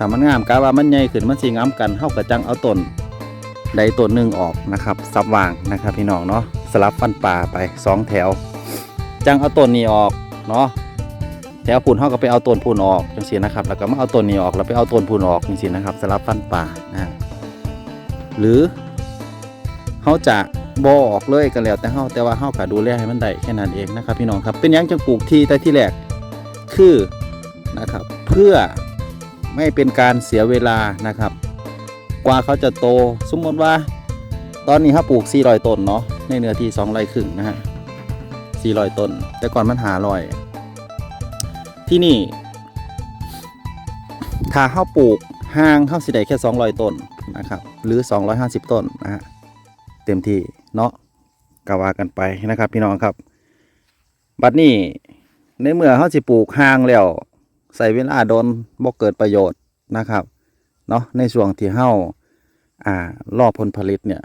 ถ้ามันงามกะว่ามันใหญ่ขึ้นมันสิงามกันเฮาก็จังเอาต้นใดต้นหนึ่งออกนะครับสับวางนะครับพี่น้องเนาะสลับฟันป่าไปสองแถว จังเอาต้นนี้ออกเนาะแถวพูนเฮาก็ไปเอาต้นพูนออกจังซี่นะครับ แล้วก็มาเอาต้นนี้ออกแล้วไปเอาต้นพูนออกจังซี่นะครับสลับฟันป่านะหรือเฮาจะบ่ออกเลยก็แล้วแต่เฮาแต่ว่าเฮาก็ดูแลให้มันได้แค่นั้นเองนะครับพี่น้องครับเป็นยังจังปลูกที่แต่ที่แรกคือนะครับ เพื่อ ไม่เป็นการเสียเวลานะครับ กว่าเขาจะโต สมมติว่า ตอนนี้เขาปลูก400ต้นเนาะในเนื้อที่2ไร่ครึ่งนะฮะ400ต้น แต่ก่อนมันหาลอย ที่นี่ ถ้าเขาปลูกห่างเขาสิได้แค่200ต้นนะครับ หรือ250ต้นนะฮะเต็มที่เนาะกว่ากันไปนะครับ พี่น้องครับ บัดนี้ในเมื่อเขาสิปลูกห่างแล้ว ใส่เวลาโดนบ่เกิดประโยชน์นะครับเนาะในช่วงที่เฮาอ่ารอผลผลิตเนี่ย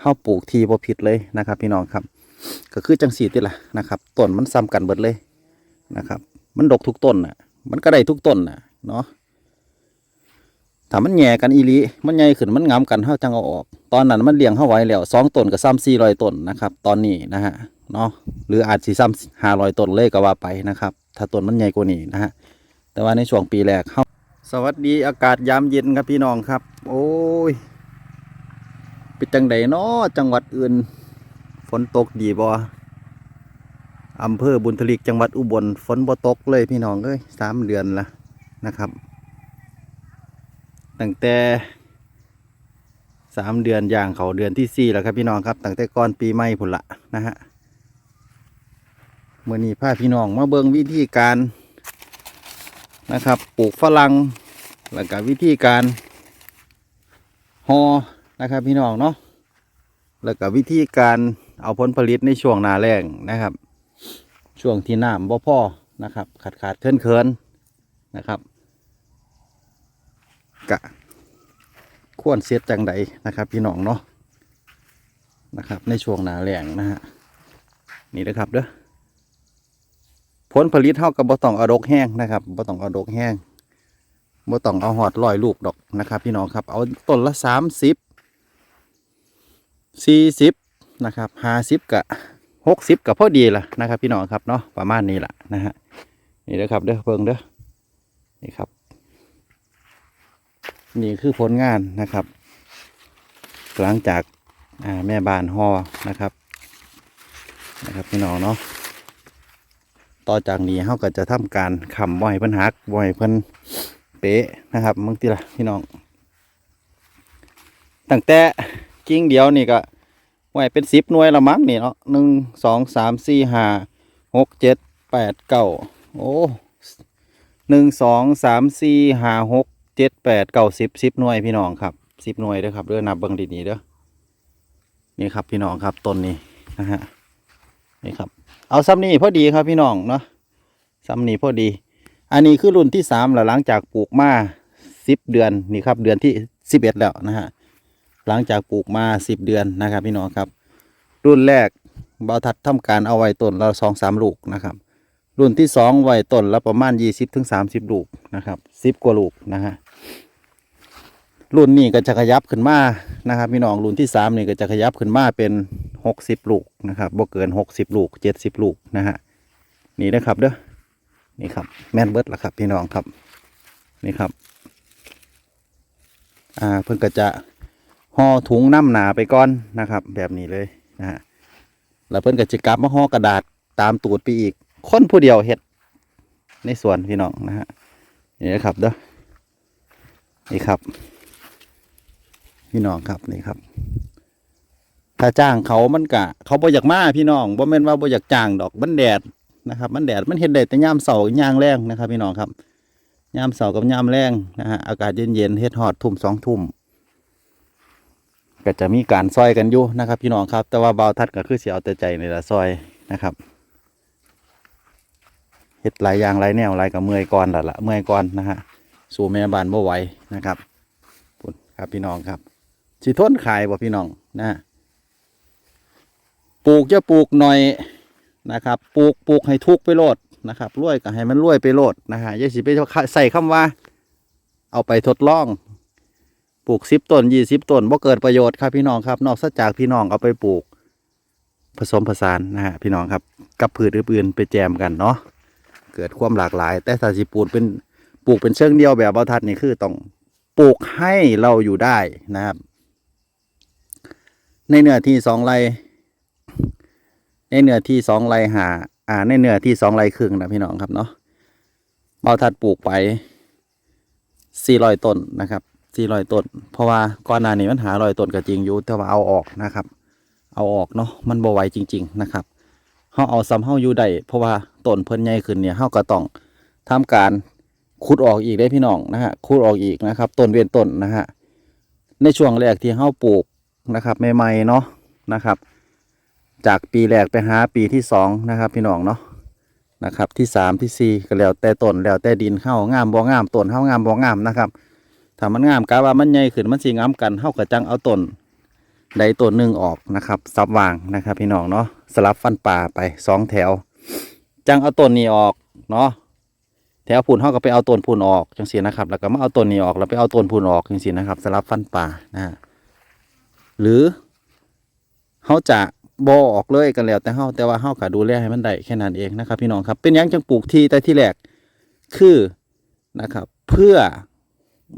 เฮาปลูกทีบ่ผิดเลยนะครับ พี่น้องครับ ก็คือจังสีติละนะครับต้นมันซ้ำกันเบิดเลยนะครับ มันดกทุกต้นน่ะ มันก็ได้ทุกต้นน่ะเนาะถ้ามันแย่กันอีลีมันใหญ่ขึ้นมันงามกันเฮาจังเอาออก ตอนนั้นมันเลี้ยงเฮาไว้แล้วสองต้นก็ซ้ำ400ต้นนะครับ ตอนนี้นะฮะเนาะหรืออาจสิซ้ำ500ต้นเลยก็ว่าไปนะครับ ถ้าต้นมันใหญ่กว่านี้นะฮะ แต่ว่าในช่วงปีแรกเฮาสวัสดีอากาศยามเย็นครับพี่น้องครับ โอ้ยเป็นจังใดเนาะจังหวัดอื่น ฝนตกดีบ่อำเภอบุญทลิกจังหวัดอุบลฝนบ่ตกเลยพี่น้องเอ้ยสามเดือนละนะครับ ตั้งแต่สามเดือนย่างเขาเดือนที่สี่แล้วครับพี่น้องครับ ตั้งแต่ก่อนปีใหม่พุ่นละนะฮะเมื่อนี้พาพี่น้องมาเบิ่งวิธีการ นะครับ ปลูกฝรั่งแล้วก็วิธีการหอนะครับพี่น้องเนาะแล้วก็วิธีการเอาผลผลิตในช่วงนาแรงนะครับ ช่วงที่น้ำบ่พอนะครับ ขาดขาดเคินเคินๆนะครับกะควรเสียจังใดนะครับ พี่น้องเนาะนะครับ ในช่วงนาแรงนะฮะนี่นะครับเด้อ ผลผลิตเท่ากับบ่ต้องเอาดกแห้งนะครับบ่ต้องเอาดกแห้งบ่ต้องเอาหอดลอยลูกดอกนะครับ พี่น้องครับเอาต้นละสามสิบสี่สิบนะครับห้าสิบกับหกสิบกับพอดีละนะครับ พี่น้องครับเนาะประมาณนี้แหละนะฮะนี่เด้อครับเด้อเพิ่งเด้อนี่ครับ นี่คือผลงานนะครับ หลังจากแม่บานห่อนะครับนะครับพี่น้องเนาะ ต่อจากนี้เขาก็จะทำการขำบ่อยเพิ่นหักบ่อยเพิ่นเป๊ะนะครับมึงทีละพี่น้องตั้งแต่กิ่งเดียวนี่ก็ไหว้เป็นสิบหน่วยละมั้งนี่เนาะหนึ่งสองสามสี่ห้าหกเจ็ดแปดเก้าโอ้หนึ่งสองสามสี่ห้าหกเจ็ดแปดเก้าสิบสิบหน่วยพี่น้องครับสิบหน่วยเด้อครับเด้อนับเบิ่งดีๆเด้อนี่ครับพี่น้องครับต้นนี้นะฮะนี่ครับ เอาซ้ำนี้พอดีครับพี่น้องเนาะซ้ำนี้พอดี อันนี้คือรุ่นที่สามแล้วหลังจากปลูกมาสิบเดือนนี่ครับ เดือนที่สิบเอ็ดแล้วนะฮะหลังจากปลูกมาสิบเดือนนะครับ พี่น้องครับ รุ่นแรกเบาทัดทำการเอาไว้ต้นละสองสามลูกนะครับ รุ่นที่สองไว้ต้นละประมาณยี่สิบถึงสามสิบลูกนะครับสิบกว่าลูกนะฮะรุ่นนี้ก็จะขยับขึ้นมานะครับ พี่น้องรุ่นที่สามนี่ก็จะขยับขึ้นมาเป็น หกสิบลูกนะครับบ่เกินหกสิบลูกเจ็ดสิบลูกนะฮะนี่นะครับเด้อนี่ครับแม่นเบิดละครับพี่น้องครับนี่ครับอ่าเพิ่งก็จะห่อถุงน้ำหนาไปก่อนนะครับ แบบนี้เลยนะฮะแล้วเพิ่นก็จะกลับมาห่อกระดาษตามตูดไปอีกคนผู้เดียวเฮ็ดในสวนพี่น้องนะฮะนี่นะครับเด้อนี่ครับ พี่น้องครับนี่ครับ ถ้าจ้างเขามันกะ เขาบ่อยากมาพี่น้องบ่แม่นว่าบ่อยากจ้างดอกมันแดดนะครับ มันแดดมันเห็นได้แต่ยามเสาร์ยามแรงนะครับ พี่น้องครับยามเสาร์กับยามแรงนะฮะอากาศเย็นๆเฮ็ดฮอดทุ่มสองทุ่มก็จะมีการซอยกันอยู่นะครับ พี่น้องครับ แต่ว่าเบาทัดก็คือเสิเอาแต่ใจในละซอยนะครับเฮ็ดหลายอย่างหลายแนวหลายกับเมื่อยก่อนละละเมื่อยก่อนนะฮะสู่แม่บ้านบ่ไหวนะครับครับพี่น้องครับสิทนขายบ่พี่น้องนะฮะ ปลูกจะปลูกหน่อยนะครับ ปลูกปลูกให้ทุกไปโลดนะครับรวยก็ให้มันรวยไปโลดนะฮะอย่าสิไปใส่คำว่า เอาไปทดลองปลูกสิบต้นยี่สิบต้นบ่เกิดประโยชน์ครับพี่น้องครับ นอกจากพี่น้องเอาไปปลูก ผสมผสานนะฮะพี่น้องครับ กับพืชอื่นๆไปแจมกันเนาะเกิดความหลากหลาย แต่ถ้าสิปลูกเป็นปลูกเป็นเชิงเดียวแบบเบาทัดนี่คือต้องปลูกให้เราอยู่ได้นะครับ ในเนื้อที่สองไร่ ในเนื้อที่สองไร่หาอ่าในเนื้อที่สองไร่ครึ่งนะพี่น้องครับเนาะเบาทัดปลูกไปสี่ร้อยต้นนะครับสี่ร้อยต้น เพราะว่าก่อนหน้านี้มันหาร้อยต้นก็จริงอยู่แต่ว่าเอาออกนะครับ เอาออกเนาะมันบ่ไหวจริง ๆ นะครับเฮาเอาซ้ำเฮาอยู่ได้เพราะว่าต้นเพิ่นใหญ่ขึ้นเนี่ยเฮาก็ต้องทำการขุดออกอีกได้พี่น้องนะฮะขุดออกอีกนะครับต้นเวียนต้นนะฮะในช่วงแรกที่เฮาปลูกนะครับใหม่ๆเนาะนะครับ จากปีแรกไปหาปีที่สองนะครับ พี่น้องเนาะนะครับ ที่สามที่สี่ก็แล้วแต่ต้นแล้วแต่ดินเฮางามบ่งามต้นเฮางามบ่งามนะครับถ้ามันงามกะว่ามันใหญ่ขึ้นมันสิงามกันเฮาก็จังเอาต้นใดตัวหนึ่งออกนะครับซับวางนะครับ พี่น้องเนาะสลับฟันป่าไปสองแถว จังเอาต้นนี้ออกเนาะแถวพูนเขาก็ไปเอาต้นพูนออกจังสีนะครับ แล้วก็มาเอาต้นนี้ออกแล้วไปเอาต้นพูนออกจังสีนะครับสลับฟันป่านะฮะหรือเขาจะ บอออกเลยกันแล้วแต่เขาแต่ว่าเขาก็ดูแลให้มันได้แค่นั้นเองนะครับ พี่น้องครับ เป็นยังจังปลูกทีแต่ที่แรกคือนะครับ เพื่อ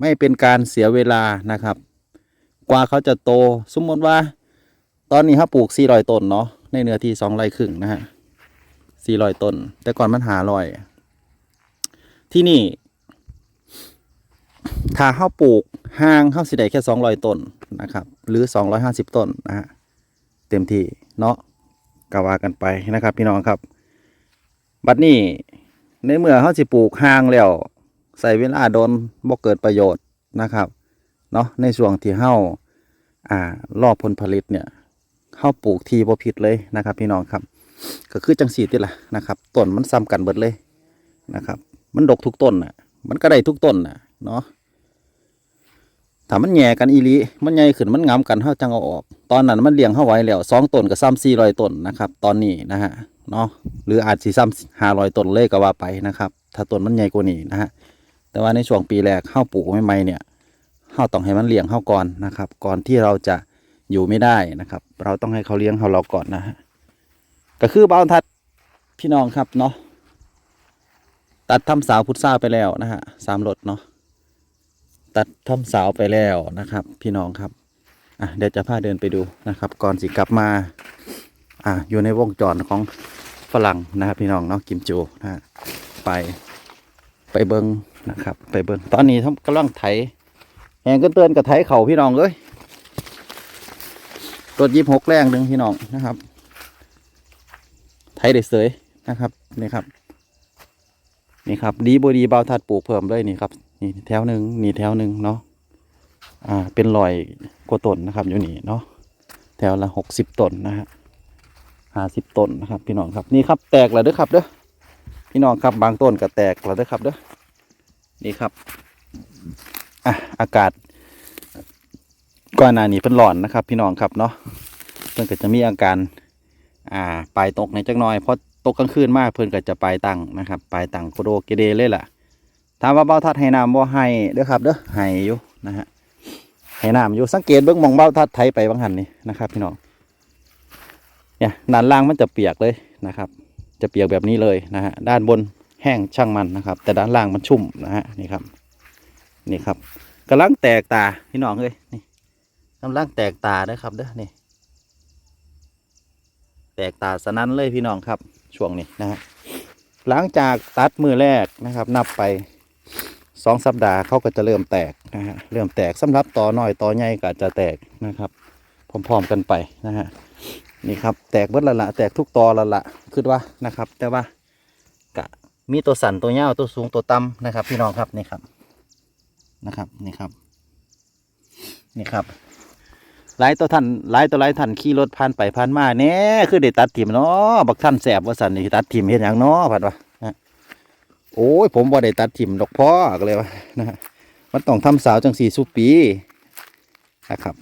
ไม่เป็นการเสียเวลานะครับ กว่าเขาจะโต สมมติว่า ตอนนี้เขาปลูก400ต้นเนาะในเนื้อที่2ไร่ครึ่งนะฮะ400ต้น แต่ก่อนมันหาร้อย ที่นี่ถ้าเขาปลูกห่างเขาสิได้แค่ 200 ต้นนะครับ หรือ 250 ต้นนะฮะ เต็มที่ เนาะกว่ากันไปนะครับ พี่น้องครับ บัดนี้ในเมื่อเขาสิปลูกห่างแล้วใส่เวลาโดนบ่เกิดประโยชน์นะครับเนาะในช่วงที่เฮาอ่ารอบผลผลิตเนี่ยเฮาปลูกทีบ่ผิดเลยนะครับ พี่น้องครับ ก็คือจังสีติละนะครับต้นมันซ้ำกันเบิดเลยนะครับ มันดกทุกต้นน่ะ มันก็ได้ทุกต้นน่ะเนาะ ถ้ามันแย่กันอีลีมันใหญ่ขึ้นมันงามกันเฮาจังเอาออก ตอนนั้นมันเลี้ยงเฮาไว้แล้วสองต้นก็ซ้ำ400ต้นนะครับ ตอนนี้นะฮะเนาะหรืออาจสิซ้ำ500ต้นเลยก็ว่าไปนะครับ ถ้าต้นมันใหญ่กว่านี้นะฮะแต่ว่าในช่วงปีแรกเฮาปลูกใหม่ๆเนี่ยเราต้องให้มันเลี้ยงเขาก่อนนะครับ ก่อนที่เราจะอยู่ไม่ได้นะครับ เราต้องให้เขาเลี้ยงเขาเราก่อนนะฮะก็คือบ้านทัดพี่น้องครับเนาะตัดทำสาวพุทธาไปแล้วนะฮะสามรถเนาะ ตัดทำสาวไปแล้วนะครับ พี่น้องครับอะเดี๋ยวจะพาเดินไปดูนะครับ ก่อนสิกลับมาอะอยู่ในวงจรของฝรั่งนะครับพี่น้องเนาะกิมจูนะฮะไปไปเบิงนะครับ ไปเบิงตอนนี้ทำกำลังไถแหงก็เตือนกับไถเข่าพี่น้องเอ้ยรถยิบหกแรงหนึ่งพี่น้องนะครับ ไถเด็ดเสยนะครับนี่ครับนี่ครับดีบดีเบาทัดปลูกเพิ่มเลยนี่ครับ นี่แถวหนึ่งนี่แถวหนึ่งเนาะอ่าเป็นรอยกว่าต้นนะครับ อยู่นี่เนาะแถวละหกสิบต้นนะฮะห้าสิบต้นนะครับ พี่น้องครับนี่ครับแตกแล้วเด้อครับเด้อพี่น้องครับบางต้นก็แตกแล้วเด้อครับเด้อนี่ครับอะอากาศก่อนหน้านี้เป็นร้อนนะครับ พี่น้องครับเนาะเพื่อนก็จะมีอาการอ่าปลายตกในจักน่อยเพราะตกกลางคืนมากเพื่อนก็จะปลายตังนะครับปลายตังโคโดเกเดเลยล่ะ ถามว่าเบ้าทัดให้น้ำบ่ให้เด้อครับเด้อให้อยู่นะฮะให้น้ำอยู่สังเกตเบื้องมองเบ้าทัดไทยไปบางหันนี่นะครับ พี่น้องเนี่ยด้านล่างมันจะเปียกเลยนะครับ จะเปียกแบบนี้เลยนะฮะด้านบนแห้งช่างมันนะครับ แต่ด้านล่างมันชุ่มนะฮะนี่ครับ นี่ครับกำลังแตกตาพี่น้องเอ้ยนี่กำลังแตกตาเด้อครับเด้อนี่ แตกตาสนั้นเลยพี่น้องครับ ช่วงนี้นะฮะหลังจากตัดมือแรกนะครับ นับไป สองสัปดาห์เขาก็จะเริ่มแตกนะฮะเริ่มแตกสำหรับต่อน้อยต่อใหญ่ก็จะแตกนะครับพร้อมๆกันไปนะฮะนี่ครับแตกเบิดละละแตกทุกตอละละคิดว่านะครับ แต่ว่ากะมีตัวสั่นตัวเงาตัวสูงตัวต่ำนะครับ พี่น้องครับนี่ครับนะครับนี่ครับนี่ครับหลายตัวท่านหลายตัวหลายท่านขี่รถผ่านไปผ่านมาเน่คือได้ตัดถิ่มเนาะบักท่านแสบว่าสันนี่ตัดถิ่มเห็นอย่างเนาะผัดวะนะ โอ้ยผมบ่ได้ตัดถิ่มดอกพ่อก็เลยว่านะฮะมันต้องทำสาวจังสี่สุปีนะครับ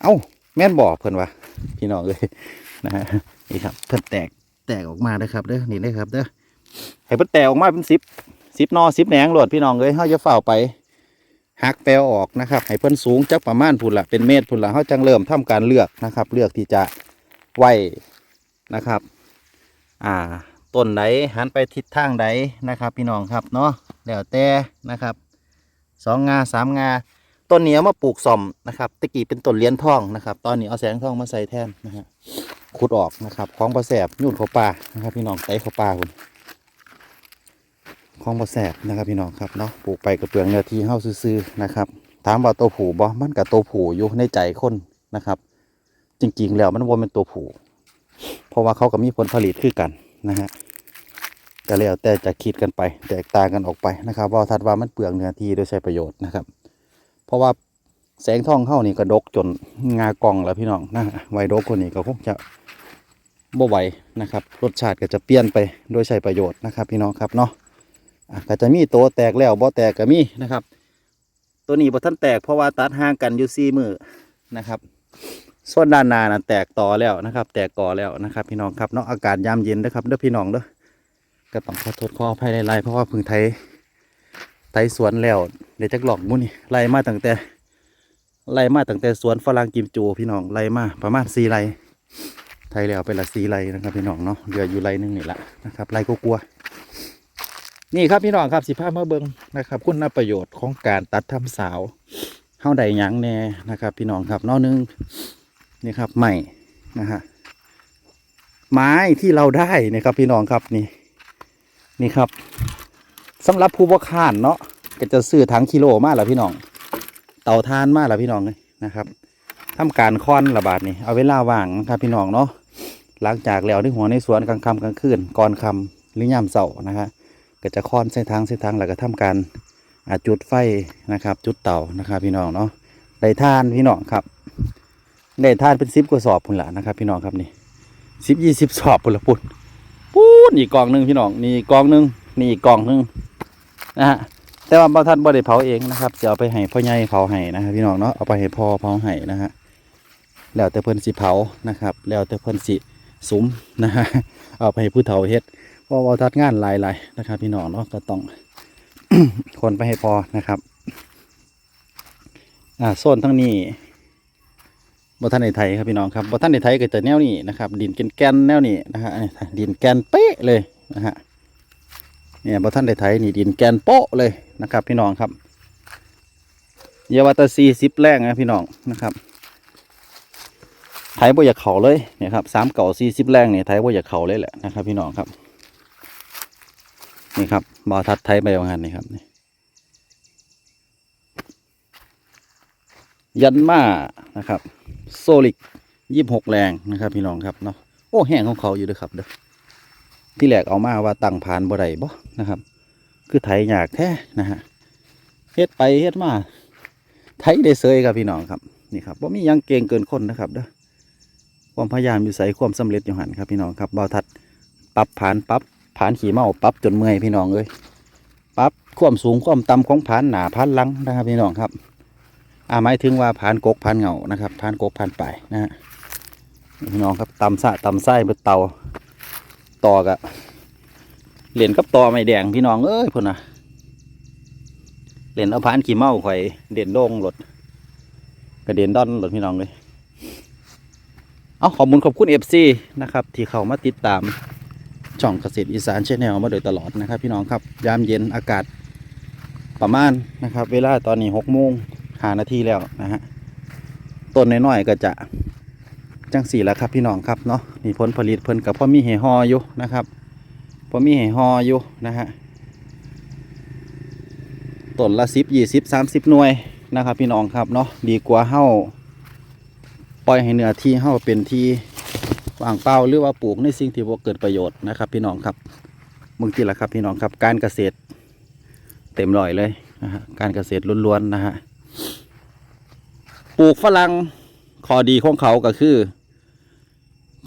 เอ้าแม่นบอกเพิ่นว่าพี่น้องเลยนะฮะนี่ครับเพิ่นแตกแตกออกมาเด้ครับเด้อนี่เด้ครับเด้อให้เพิ่นแตกออกมาเป็นสิบสิบนอสิบแหนงโหลดพี่น้องเลยเฮาจะเฝ้าไปหักแปลออกนะครับให้เพิ่นสูงจักประมาณพุ่นละเป็นเมตรพุ่นละเขาจังเริ่มทำการเลือกนะครับ เลือกที่จะไว้นะครับ อ่า ต้นไหนหันไปทิศทางใดนะครับ พี่น้องครับเนาะแล้วแต่นะครับสองงาสามงาต้นนี้เอามาปลูกซ่อมนะครับตะกี้เป็นต้นเลี้ยนทองนะครับ ตอนนี้เอาแสงทองมาใส่แทนนะฮะขุดออกนะครับของประแสบยุ่นเขาป่านะครับ พี่น้องไต่เขาป่าคุณของประแสบนะครับ พี่น้องครับเนาะปลูกไปกระเปลืองเนื้อที่เฮาซื่อๆนะครับ ถามว่าตัวผูบ่มันกับตัวผูอยู่ในใจคนนะครับ จริงๆแล้วมันบ่เป็นตัวผูเพราะว่าเขาก็มีผลผลิตคือกัน นะฮะก็แล้วแต่จะคิดกันไป แตกต่างกันออกไปนะครับ ว่าทัดว่ามันเปลืองเนื้อที่โดยใช้ประโยชน์นะครับ เพราะว่าแสงทองเข้านี่ก็ดกจนงากองแล้วพี่น้องนะฮะไวดกคนนี้ก็คงจะบ่ไหวนะครับ รสชาติก็จะเปลี่ยนไปโดยใช้ประโยชน์นะครับ พี่น้องครับเนาะก็จะมีตัวแตกแล้วบ่แตกก็มีนะครับ ตัวนี้บ่ท่านแตกเพราะว่าตัดห่างกันอยู่สี่มือนะครับ ส่วนด้านหน้านะแตกต่อแล้วนะครับ แตกก่อแล้วนะครับ พี่น้องครับเนาะอากาศยามเย็นนะครับเด้อพี่น้องเด้อก็ต้องขอโทษขออภัยหลายๆเพราะว่าพึ่งไทยไทยสวนแล้วเดี๋ยวจะหลอกมุ้นี่ไล่มาตั้งแต่ไล่มาตั้งแต่สวนฝรั่งกิมจูพี่น้องไล่มาประมาณสี่ไร่ไทยแล้วไปละสี่ไร่นะครับพี่น้องเนาะเหลืออยู่ไร่นึงนี่ละนะครับไร่ก็กลัวนี่ครับพี่น้องครับสิภาพมาเบิงนะครับ คุณประโยชน์ของการตัดทำสาวเฮาใดหยังแน่นะครับ พี่น้องครับนอกนึง นี่ครับใหม่นะฮะไม้ที่เราได้นะครับพี่น้องครับนี่นี่ครับสำหรับผู้บ่ค้านเนาะก็จะซื้อถังกิโลมาแล้วพี่น้อง เต่าทานมาแล้วพี่น้องเลยนะครับทำการค้อนระบาดนี่เอาเวลาว่างนะครับพี่น้องเนาะหลังจากแล้วที่หัวในสวนกลางค่ำกลางคืนก่อนค่ำหรือยามเสาร์นะฮะก็จะค้อนเส้นทางเส้นทางแล้วก็ทำการอาจุดไฟนะครับ จุดเต่านะครับ พี่น้องเนาะได้ทานพี่น้องครับ ได้ทานเป็นซิปกว่าสอบพุ่นละนะครับ พี่น้องครับนี่ซิปยี่สิบสอบพุ่นละปุ่นปูนอีกกองหนึ่งพี่น้องนี่กกองหนึ่งนี่อีกกองหนึ่งนะฮะแต่ว่าบางท่านบ่ได้เผาเองนะครับจะเอาไปให้พ่อใหญ่เผาให้นะครับพี่น้องเนาะเอาไปให้พ่อเผาให้นะฮะแล้วแต่เพิ่นสิเผานะครับ แล้วแต่เพิ่นสิสุมนะฮะเอาไปให้ผู้เฒ่าเฮ็ดเพราะว่าทัดงานหลายๆนะครับ พี่น้องเนาะก็ต้องคนไปให้พอนะครับ อ่าโซนทั้งนี้ บ่ท่านในไทยครับพี่น้องครับบ่ท่านในไทยก็จะแนวนี้นะครับ ดินแกนแนวนี้นะฮะดินแกนเป๊ะเลยนะฮะเนี่ยบ่ท่านในไทยนี่ดินแกนโป๊ะเลยนะครับ พี่น้องครับเยาวตาซีซิปแรงนะพี่น้องนะครับไทยบ่อยากเข่าเลยเนี่ยครับสามเก่าซีซิปแรงเนี่ยไทยบ่อยากเข่าเลยแหละนะครับพี่น้องครับ นี่ครับบ่อทัดไทยไปว่างันนี่ครับนี่ยันมานะครับ โซลิกยี่บหกแรงนะครับพี่น้องครับเนาะโอ้แห้งของเขาอยู่ด้วยครับเด้อที่แรกเอามาว่าตั้งผ่านบ่ได้บ่นะครับ คือไถยากแท้นะฮะเฮ็ดไปเฮ็ดมาไถได้เซยครับพี่น้องครับนี่ครับว่ามียังเก่งเกินคนนะครับเด้อความพยายามอยู่ใส่ความสำเร็จอยู่หันครับพี่น้องครับเบาทัดปรับผ่านปรับผ่านขี่เมาปรับจนเมื่อยพี่น้องเอ้ยปรับความสูงความต่ำของผ่านหนาผ่านลังนะครับพี่น้องครับ อ่าหมายถึงว่าผ่านกกผ่านเหงานะครับผ่านกกผ่านไปนะฮะพี่น้องครับตำสะตำไส้เบดเตาต่อกะเหรียญกับตอไม่แดงพี่น้องเอ้ยพุ่นนะเหรียญเอาผ่านขี่เมาข่อยเด่นโด่งหลดกระเด็นดอนหลดพี่น้องเลยเอาขอบคุณขอบคุณเอฟซีนะครับที่เข้ามาติดตามช่องเกษตรอีสานชแนลมาโดยตลอดนะครับ พี่น้องครับยามเย็นอากาศประมาณนะครับ เวลาตอนนี้หกโมง หานาทีแล้วนะฮะต้นน้อยๆก็จะจังสี่แล้วครับพี่น้องครับเนาะนี่ผลผลิตเพิ่นกับพ่อมีเหหออยู่นะครับพ่อมีเหหออยู่นะฮะต้นละสิบยี่สิบสามสิบหน่วยนะครับพี่น้องครับเนาะดีกว่าเฮ้าปล่อยให้เนื้อที่เฮ้าเป็นที่ว่างเปล่าหรือว่าปลูกในสิ่งที่บ่เกิดประโยชน์นะครับ พี่น้องครับมึงทีละครับพี่น้องครับการเกษตรเต็มร้อยเลยนะฮะการเกษตรล้วนๆนะฮะ ลูกฝรั่งข้อดีของเขาก็คือ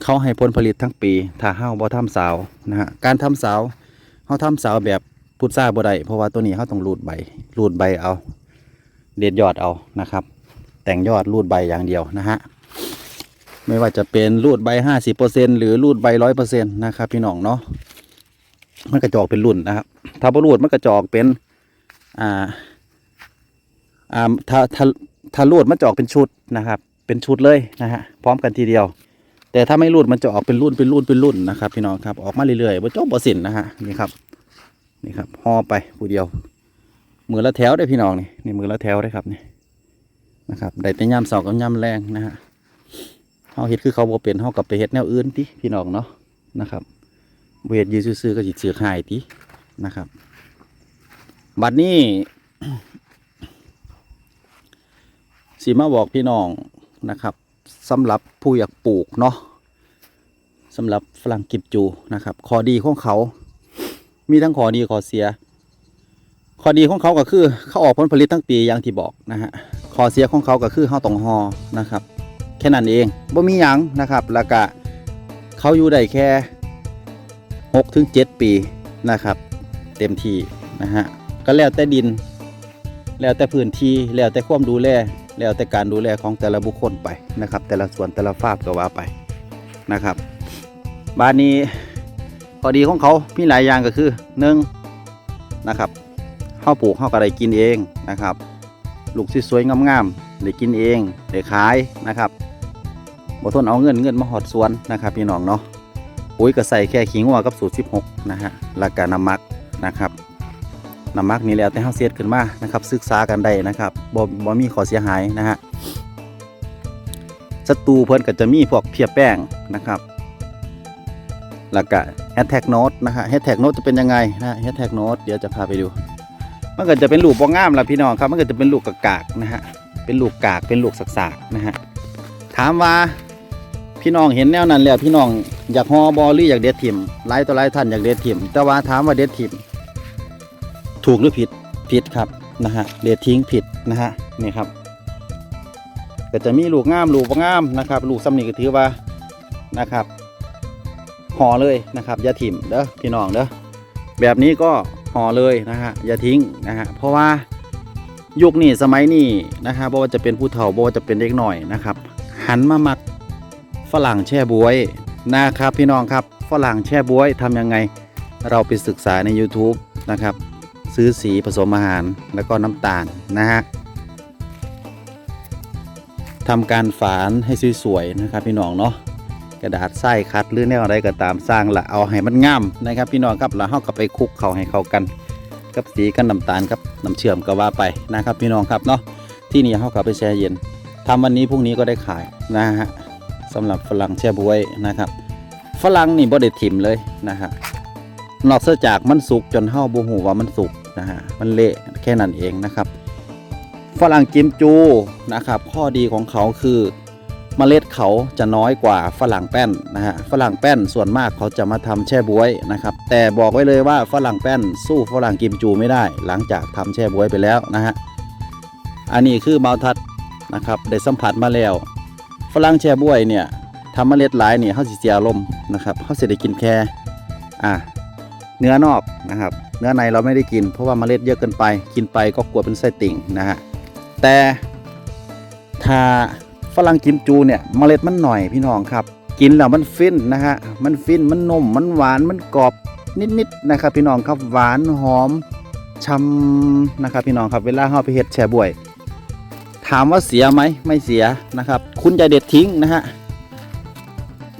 เขาให้ผลผลิตทั้งปี ถ้าเฮาบ่ทำสาวนะฮะการทำสาวเฮาทำสาวแบบพุทราบ่ได้เพราะว่าตัวนี้เฮาต้องรูดใบรูดใบเอา เด็ดยอดเอานะครับ แต่งยอดรูดใบอย่างเดียวนะฮะไม่ว่าจะเป็นรูดใบห้าสิบเปอร์เซ็นหรือรูดใบร้อยเปอร์เซ็นต์นะครับพี่น้องเนาะมันกระจอกเป็นรุ่นนะครับถ้าบรูดมันกระจอกเป็นอ่าอ่าถ้าถ้า ถ้ารูดมันจะออกเป็นชุดนะครับ เป็นชุดเลยนะฮะพร้อมกันทีเดียว แต่ถ้าไม่รูดมันจะออกเป็นรุ่นเป็นรุ่นเป็นรุ่นนะครับ พี่น้องครับออกมาเรื่อยๆบ่จบบ่สิ้นนะฮะนี่ครับนี่ครับห่อไปผู้เดียว มือละแถวได้พี่น้องนี่นี่มือละแถวได้ครับนี่นะครับได้แต่ย่ำเสากับย่ำแรงนะฮะเฮาเฮ็ดคือเขาบ่เป็นเฮากับไปเฮ็ดแนวอื่นติพี่น้องเนาะนะครับบ่เฮ็ดยืดซื่อก็สิเสือกหายตินะครับ บัดนี้ สีมาบอกพี่น้องนะครับสำหรับผู้อยากปลูกเนาะสำหรับฝรั่งกิมจูนะครับข้อดีของเขา มีทั้งข้อดีข้อเสียข้อดีของเขาก็คือเขาออกผลผลิตทั้งปีอย่างที่บอกนะฮะข้อเสียของเขาก็คือเขาต้องหอนะครับ แค่นั้นเองบ่มีหยังนะครับแล้วก็เขาอยู่ได้แค่หกถึงเจ็ดปีนะครับ เต็มที่นะฮะก็แล้วแต่ดิน แล้วแต่พื้นที่แล้วแต่ความดูแล แล้วแต่การดูแลของแต่ละบุคคลไปนะครับ แต่ละส่วนแต่ละฟาบก็ว่าไปนะครับบ้านนี้ข้อดีของเขามีหลายอย่างก็คือหนึ่งนะครับข้าวปลูกข้าวก็ได้กินเองนะครับลูกสวยๆงามๆได้กินเองได้ขายนะครับบ่ทนเอาเงินเงินมาหอดสวนนะครับพี่น้องเนาะปุ๋ยก็ใส่แค่ขิงวัวกับสูตร 16 นะฮะแล้วก็น้ำมักนะครับ น้ำมักนี่แล้วแต่เฮาเสียดขึ้นมานะครับ ศึกษากันได้นะครับบ่บ่มีข้อเสียหายนะฮะศัตรูเพิ่นก็จะมีพวกเพียแป้งนะครับ แล้วก็แฮชแท็กโน้ตนะฮะแฮชแท็กโน้ตจะเป็นยังไงนะแฮชแท็กโน้ตเดี๋ยวจะพาไปดู มันก็จะเป็นลูกบ่งงามล่ะพี่น้องครับ มันก็จะเป็นลูกกากๆนะฮะ เป็นลูกกาก เป็นลูกสักๆนะฮะ ถามว่าพี่น้องเห็นแนวนั้นแล้วพี่น้องอยากฮอบอหรืออยากเด็ดถิ่มหลายต่อหลายท่านอยากเด็ดถิ่มแต่ว่าถามว่าเด็ดถิ่ม ถูกหรือผิดผิดครับนะฮะเดททิ้งผิดนะฮะนี่ครับก็จะมีลูกงามลูกงามนะครับ ลูกซ้ำนี่ก็ถือว่านะครับห่อเลยนะครับอย่าถิ่มเด้อพี่น้องเด้อแบบนี้ก็ห่อเลยนะฮะอย่าทิ้งนะฮะเพราะว่ายุคนี้สมัยนี้นะฮะบ่ว่าจะเป็นผู้เฒ่าบ่ว่าจะเป็นเด็กหน่อยนะครับ หันมามักฝรั่งแช่บวยนะครับ พี่น้องครับฝรั่งแช่บวยทำยังไง เราไปศึกษาใน YouTube นะครับ ซื้อสีผสมอาหารแล้วก็น้ำตาลนะฮะทำการฝานให้สวยๆนะครับพี่น้องเนาะกระดาษไส้คัดหรือแนวอะไรก็ตามสร้างละเอาให้มันงามนะครับ พี่น้องครับแล้วเราก็ไปคลุกเขาให้เข้ากัน กับสีกับน้ำตาลกับน้ำเชื่อมก็ว่าไปนะครับ พี่น้องครับเนาะที่นี่เขาก็ไปแช่เย็นทำวันนี้พรุ่งนี้ก็ได้ขายนะฮะสำหรับฝรั่งแช่บวยนะครับ ฝรั่งนี่บ่ได้ถิ่มเลยนะฮะ นอกจากมันสุกจนเฮาบ่ฮู้ว่ามันสุกนะฮะมันเละแค่นั้นเองนะครับฝรั่งกิมจูนะครับ ข้อดีของเขาคือเมล็ดเขาจะน้อยกว่าฝรั่งแป้นนะฮะฝรั่งแป้นส่วนมากเขาจะมาทำแช่บวยนะครับ แต่บอกไว้เลยว่าฝรั่งแป้นสู้ฝรั่งกิมจูไม่ได้ หลังจากทำแช่บวยไปแล้วนะฮะอันนี้คือเมาทัดนะครับได้สัมผัสมาแล้วฝรั่งแช่บวยเนี่ยทำเมล็ดหลายเนี่ยเขาสิเสียอารมณ์นะครับเขาสิได้กินแค่อ่า เนื้อนอกนะครับ เนื้อในเราไม่ได้กิน เพราะว่าเมล็ดเยอะเกินไป กินไปก็กลัวเป็นไส้ติ่งนะฮะแต่ถ้าฝรั่งกิมจูเนี่ยเมล็ดมันหน่อยพี่น้องครับ กินแล้วมันฟินนะฮะมันฟินมันนมมันหวานมันกรอบนิดๆนะครับ พี่น้องครับหวานหอมช่ำนะครับ พี่น้องครับเวลาเราไปเฮ็ดแช่บวย ถามว่าเสียไหมไม่เสียนะครับ คุณจะเด็ดทิ้งนะฮะ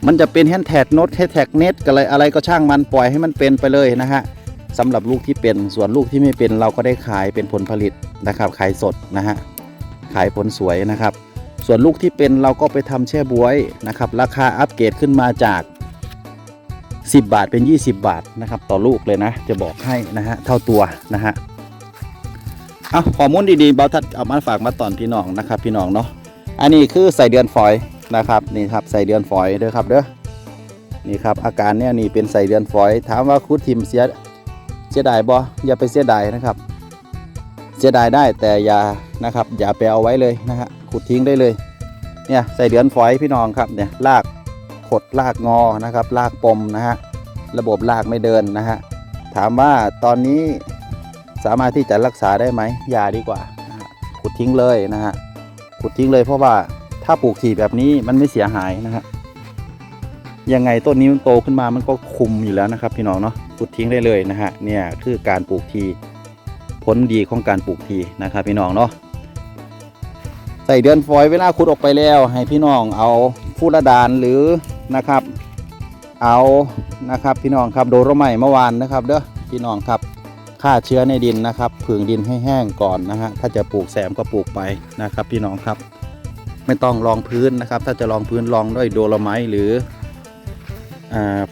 มันจะเป็นแฮชแท็กโน้ตแฮชแท็กเน็ตอะไรอะไรก็ช่างมันปล่อยให้มันเป็นไปเลยนะฮะสำหรับลูกที่เป็นส่วนลูกที่ไม่เป็นเราก็ได้ขายเป็นผลผลิตนะครับ ขายสดนะฮะขายผลสวยนะครับ ส่วนลูกที่เป็นเราก็ไปทำแช่บวยนะครับ ราคาอัปเกรดขึ้นมาจาก 10 บาทเป็น 20 บาทนะครับ ต่อลูกเลยนะ จะบอกให้นะฮะเท่าตัวนะฮะเอาข้อมูลดีๆเบาทัดเอามาฝากมาตอนพี่น้องนะครับ พี่น้องเนาะอันนี้คือใส่เดือนฝอย นะครับนี่ครับใส่เดือนฝอยเด้อครับเด้อนี่ครับอาการเนี่ยนี่เป็นใส่เดือนฝอย ถามว่าคุดทิมเสียเสียดายบ่อย่าไปเสียดายนะครับ เสียดายได้แต่อย่านะครับอย่าไปเอาไว้เลยนะฮะขุดทิ้งได้เลยเนี่ยใส่เดือนฝอยพี่น้องครับเนี่ยลากขดลากงอนะครับลากปมนะฮะระบบลากไม่เดินนะฮะถามว่าตอนนี้สามารถที่จะรักษาได้ไหมยาดีกว่าขุดทิ้งเลยนะฮะขุดทิ้งเลยเพราะว่า ถ้าปลูกถี่แบบนี้มันไม่เสียหายนะฮะยังไงต้นนี้มันโตขึ้นมามันก็คุมอยู่แล้วนะครับ พี่น้องเนาะขุดทิ้งได้เลยนะฮะเนี่ยคือการปลูกทีผลดีของการปลูกทีนะครับ พี่น้องเนาะใส่เดือนฟอยล์เวลาขุดออกไปแล้ว ให้พี่น้องเอาฟูรดานหรือนะครับ เอานะครับพี่น้องครับโดโรไมต์เมื่อวานนะครับเด้อพี่น้องครับฆ่าเชื้อในดินนะครับผึ่งดินให้แห้งก่อนนะฮะถ้าจะปลูกแซมก็ปลูกไปนะครับ พี่น้องครับ ไม่ต้องรองพื้นนะครับ ถ้าจะรองพื้นรองด้วยโดลไมต์หรือ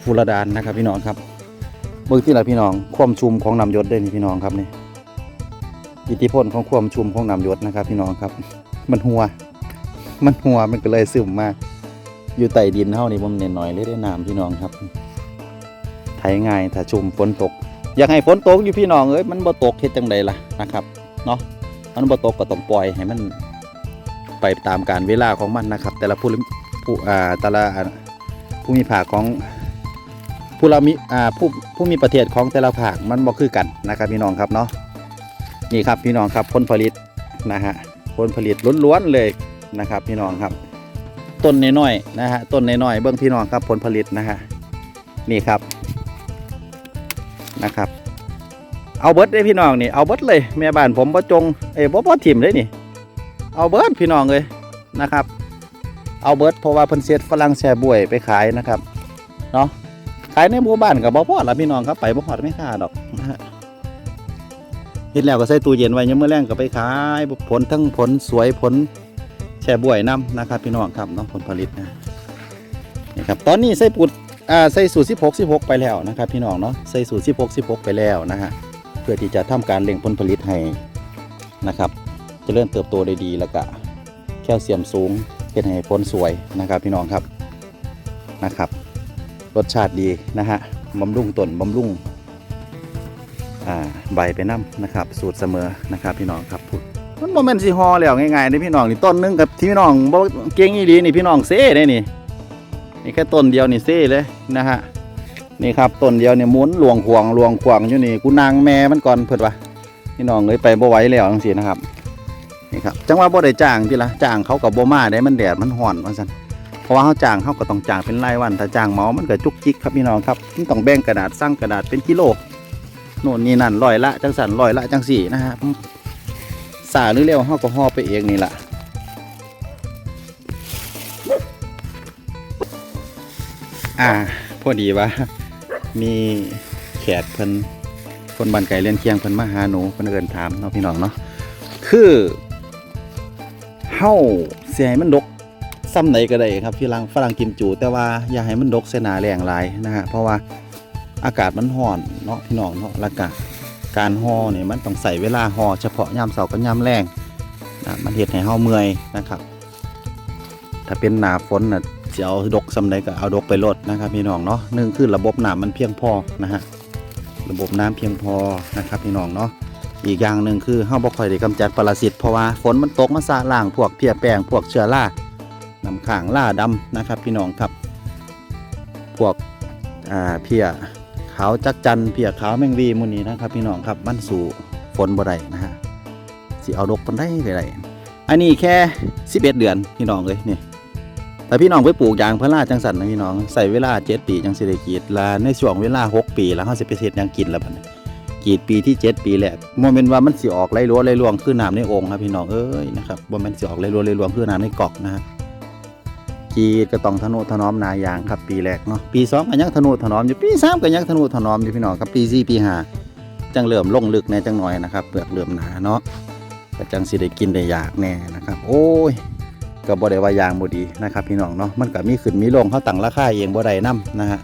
ฟูรดานนะครับพี่น้องครับเบื้องที่ละพี่น้องความชุ่มของน้ำยศได้นี่พี่น้องครับนี่อิทธิพลของความชุ่มของน้ำยศนะครับพี่น้องครับ มันหัว มันหัวมันก็เลยซึมมากอยู่ใต้ดินเท่านี้ผมเน้นหน่อยเลยได้น้ำพี่น้องครับไถง่ายถ้าชุ่มฝนตก อยากให้ฝนตกอยู่พี่น้องเอ้ยมันบ่ตกเฮ็ดจังใดล่ะนะครับเนาะมันบ่ตกก็ต้องปล่อยให้มัน ไปตามการเวลาของมันนะครับ แต่ละผู้ผู้อ่าแต่ละผู้มีภาคของผู้ละมีอ่าผู้ผู้มีประเทศของแต่ละภาคมันบ่คือกันนะครับพี่น้องครับเนาะนี่ครับพี่น้องครับผลผลิตนะฮะผลผลิตล้วนๆเลยนะครับ พี่น้องครับ ต้นน้อยๆนะฮะต้นน้อยๆเบื้องพี่น้องครับผลผลิตนะฮะนี่ครับนะครับ เอาเบิร์ดเลยพี่น้องนี่เอาเบิร์ดเลยแม่บ้านผมบ่จงเอ้ยบ่บ่ถิ่มเลยนี่ เอาเบิร์ดพี่น้องเลยนะครับ เอาเบิร์ดเพราะว่าเพิ่นเสียดฝรั่งแช่บวยไปขายนะครับเนาะขายในหมู่บ้านกับบ่พอละพี่น้องครับไปบ่ฮอดไม่ค่าดอกนะฮะเฮ็ดแล้วก็ใส่ตู้เย็นไว้ยามมื้อแรงก็ไปขายผลทั้งผลสวยผลแช่บวยนํนะครับ พี่น้องครับเนาะผลผลิตนะนี่ครับตอนนี้ใส่ปุ๋ดอ่าใส่สูตร16 16 ไปแล้วนะครับ พี่น้องเนาะใส่สูตร16 16 ไปแล้วนะฮะเพื่อที่จะทำการเร่งผลผลิตให้นะครับ จะเริ่มเติบโตได้ดีแล้วก็แคลเซียมสูงเป็นให้ผลสวยนะครับพี่น้องครับนะครับ รสชาติดีนะฮะบำรุงต้นบำรุงอ่าใบไปน้ำนะครับ สูตรเสมอนะครับพี่น้องครับพูดมันโมเมนต์สีฮอแล้วง่ายๆนี่พี่น้องนี่ต้นนึงกับที่พี่น้องบเก่งอีดีนี่พี่น้องเซ่ได้นี่นี่แค่ต้นเดียวนี่เซ่เลยนะฮะนี่ครับต้นเดียวเนี่ยหมุนหลวงขวงหลวงขวางอยู่นี่กูนางแม่มันก่อนเพิ่นวะพี่น้องเลยไปบ่ไหวแล้วจังซี่นะครับ นี่ครับจังว่าบ่ได้จ้างพี่ละจ้างเขากับบ่มาได้มันแดดมันร้อนว่าซั่นเพราะว่าเขาจ้างเขาก็ต้องจ้างเป็นรายวันถ้าจ้างเหมามันก็จุกจิกครับพี่น้องครับต้องแบ่งกระดาษสร้างกระดาษเป็นกิโลโน่นนี่นั่นร้อยละจังสันร้อยละจังสี่นะฮะสาหรือเร็วเขาก็ห่อไปเองนี่แหละอ่าพอดีว่ามีแขกเพิ่นคนบ้านไก่เลี้ยนเคียงเพิ่นมาหาหนูเพิ่นเอิ้นถามเนาะพี่น้องเนาะคือ ฮาเสียให้มันดกซ้ำไหนก็ได้ครับพี่ลังฝรั่งกิมจู แต่ว่าอย่าให้มันดกเสนาแรงหลายนะฮะเพราะว่าอากาศมันร้อนเนาะพี่น้องเนาะแล้วก็การห่อเนี่ยมันต้องใส่เวลาห่อเฉพาะยามเสาร์กับยามแรงนะมันเฮ็ดให้เฮาเมื่อยนะครับ ถ้าเป็นหนาฝนน่ะจะเอาดกซ้ำใดก็เอาดกไปลดนะครับพี่น้องเนาะหนึ่งคือระบบน้ำมันเพียงพอนะฮะระบบน้ำเพียงพอนะครับพี่น้องเนาะ อีกอย่างหนึ่งคือเฮาบ่ค่อยได้กำจัดปรสิตเพราะว่าฝนมันตกมาสะล้างพวกเพียแป้งพวกเชื้อราน้ำข้างล่าดำนะครับ พี่น้องครับ พวกอ่าเพียขาวจักจันเพียขาวแมงวีมูนี้นะครับ พี่น้องครับมันสู่ฝนบ่ได้นะฮะสิเอาดกปานได้ไปได้อันนี้แค่ 11 เดือนพี่น้องเลยนี่แต่พี่น้องไปปลูกยางพาราจังสันนะพี่น้องใส่เวลา 7 ปีจังสิได้กรีดและในช่วงเวลา 6 ปีแล้วเฮาสิไปเฮ็ดยังกินแล้วบัดนี้ กรีดปีที่ 7 ปีแรกโมเมนต์ว่ามันสิออกไหลรัวไหลรวงคือน้ำในองค์ครับพี่น้องเอ้ยนะครับโมเมนต์สิออกไหลรัวไหลรวงคือน้ำในกอกนะฮะกรีดก็ต้องทนุถนอมนายางครับปีแรกเนาะปี2ก็ยังทนุถนอมอยู่ปี3ก็ยังทนุถนอมอยู่พี่น้องครับปี4ปี5จังเริ่มลงลึกแน่จังหน่อยนะครับเปลือกเริ่มหนาเนาะก็จังสิได้กินได้อยากแน่นะครับ โอ้ยก็บ่ได้ว่ายางบ่ดีนะครับพี่น้องเนาะมันก็มีขึ้นมีลงเขาตั้งราคาเองบ่ได้นํนะฮะ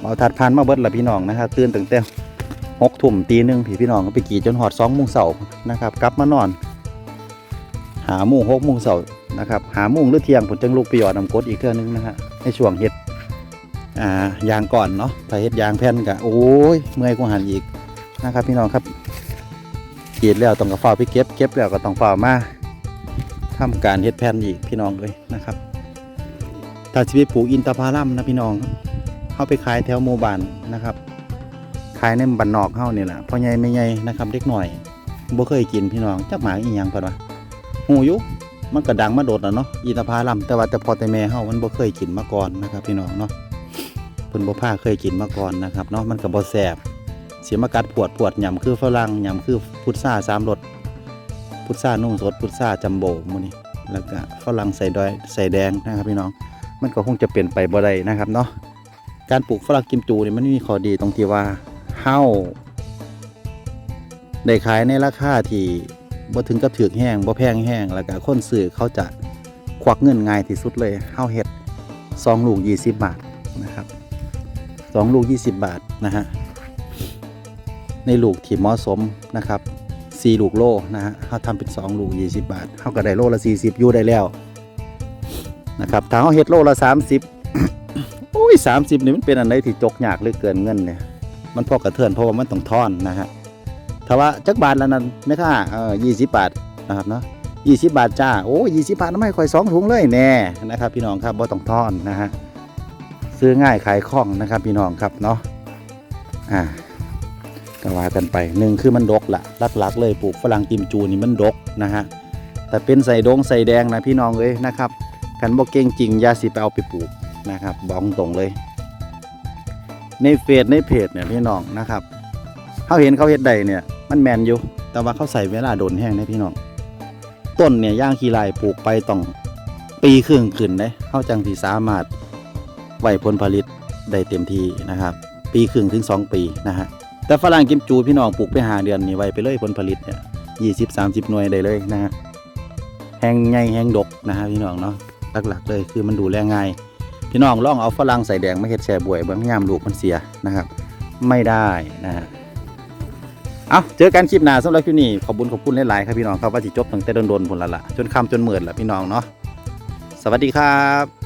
เอาถัดผ่านมาเบิดละพี่น้องนะครับตื่นตั้งแต่ หกทุ่มตีหนึ่งพี่พี่น้องก็ไปกี่จนหอดสองโมงเสาร์นะครับกลับมานอน หาโมงหกโมงเสาร์นะครับหาโมงหรือเทียงผมจังลูกไปหยอดน้ำกดอีกเทื่อนึงนะฮะในช่วงเฮ็ดอ่ายางก่อนเนาะถ้าเฮ็ดยางแผ่นกะโอ้ยเมื่อยกูหันอีกนะครับพี่น้องครับกีดแล้วต้องกระเฝ้าไปเก็บเก็บแล้วก็ต้องเฝ้ามาทำการเฮ็ดแผ่นอีกพี่น้องเลยนะครับถ้าชีวิตปลูกอินทผลัมนะพี่น้องเข้าไปขายแถวโมบานนะครับ ขายในบ้านนอกเฮานี่แหละพ่อใหญ่แม่ใหญ่นะครับเด็กหน่อยบ่เคยกินพี่น้องจักหมาอีหยังเพิ่นว่าหูอยู่มันก็ดังมาโดดแล้วเนาะอีตาพาลัมแต่ว่าแต่พอแต่แม่เฮามันบ่เคยกินมาก่อนนะครับ พี่น้องเนาะเพิ่นบ่พาเคยกินมาก่อนนะครับเนาะมันก็บ่แซ่บสิมากัดปวดปวดหยำคือฝรั่งหยำคือพุทราสามรสพุทรานุ่งสดพุทราจัมโบ้มื้อนี้แล้วก็ฝรั่งใส่ดอยใส่แดงนะครับ พี่น้องมันก็คงจะเปลี่ยนไปบ่ได้นะครับเนาะการปลูกฝรั่งกิมจูนี่มันมีข้อดีตรงที่ว่า เฮาได้ขายในราคาที่บ่ถึงกับถือแห้งบ่แพงแห้งแล้วก็คนซื้อเขาจะควักเงินง่ายที่สุดเลยเฮาเฮ็ดสองลูก20บาทนะครับสองลูก20บาทนะฮะในลูกที่เหมาะสมนะครับ4ลูกโลนะฮะเฮาทำเป็น2ลูก20บาทเฮาก็ได้โลละ40อยู่ได้แล้วนะครับถ้าเขาเฮ็ดโลละ30โอ้ย30นี่มันเป็นอันใดที่จกยากเหลือเกินเงินเนี่ย มันพอกระเทือนเพราะว่ามันต้องทอนนะฮะถ้าว่าจักบาทละนั้นไม่ค่าเออ20บาทนะครับเนาะ20บาทจ้าโอ้ย20บาทน้ำให้ข่อยสองถุงเลยแน่นะครับ พี่น้องครับบ่ต้องทอนนะฮะซื้อง่ายขายคล่องนะครับ พี่น้องครับเนาะอ่าก็ว่ากันไปหนึ่งคือมันดกละหลักๆ เลยปลูกฝรั่งกิมจูนี่มันดกนะฮะแต่เป็นใส่ดงใส่แดงนะพี่น้องเอ้ยนะครับกันบอกเก่งจริงยาสิไปเอาไปปลูกนะครับบอกตรงเลย ในเฟซในเพจเนี่ยพี่น้องนะครับเขาเห็นเขาเฮ็ดใดเนี่ยมันแมนอยู่ แต่ว่าเขาใส่เวลาโดนแห้งนะพี่น้อง ต้นเนี่ยย่างขี้ลายปลูกไปต้องปีครึ่งขึ้นเลยเขาจังทีสามารถไหวผลผลิตได้เต็มที่นะครับ ปีครึ่งถึง 2 ปีนะฮะแต่ฝรั่งกิมจูพี่น้องปลูกไปหาเดือนนี่ไวไปเลยผลผลิตเนี่ยยี่สิบสามสิบหน่วยได้เลยนะฮะแห้งใหญ่แห้งดกนะฮะพี่น้องเนาะหลักๆเลยคือมันดูแลง่าย พี่น้องลองเอาฝรั่งใส่แดงมาเห็ดแช่บวยเบิ่งยามลูกมันเสียนะครับ ไม่ได้นะฮะเอาเจอกันคลิปหน้าสำหรับคลิปนี้ขอบคุณขอบคุณหลายๆครับพี่น้องครับว่าจิจบตั้งแต่โดนๆพุ่นละละจนคำจนมืดละพี่น้องเนาะสวัสดีครับ